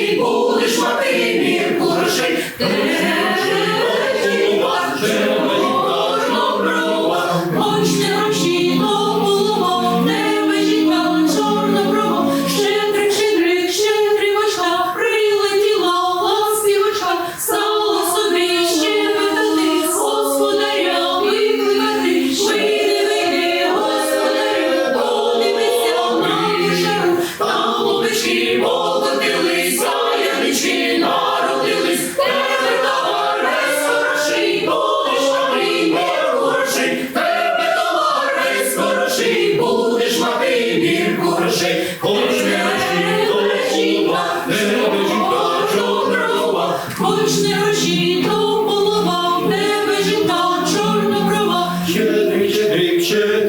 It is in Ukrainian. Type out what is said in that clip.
ти будеш мати мір хороший. мережі, будеш мати мір куржи, хоч не рожі до не рожі до крова, хоч не рожі до голова, не бежі до чорноброва, щедрий, щедрий, щедрий.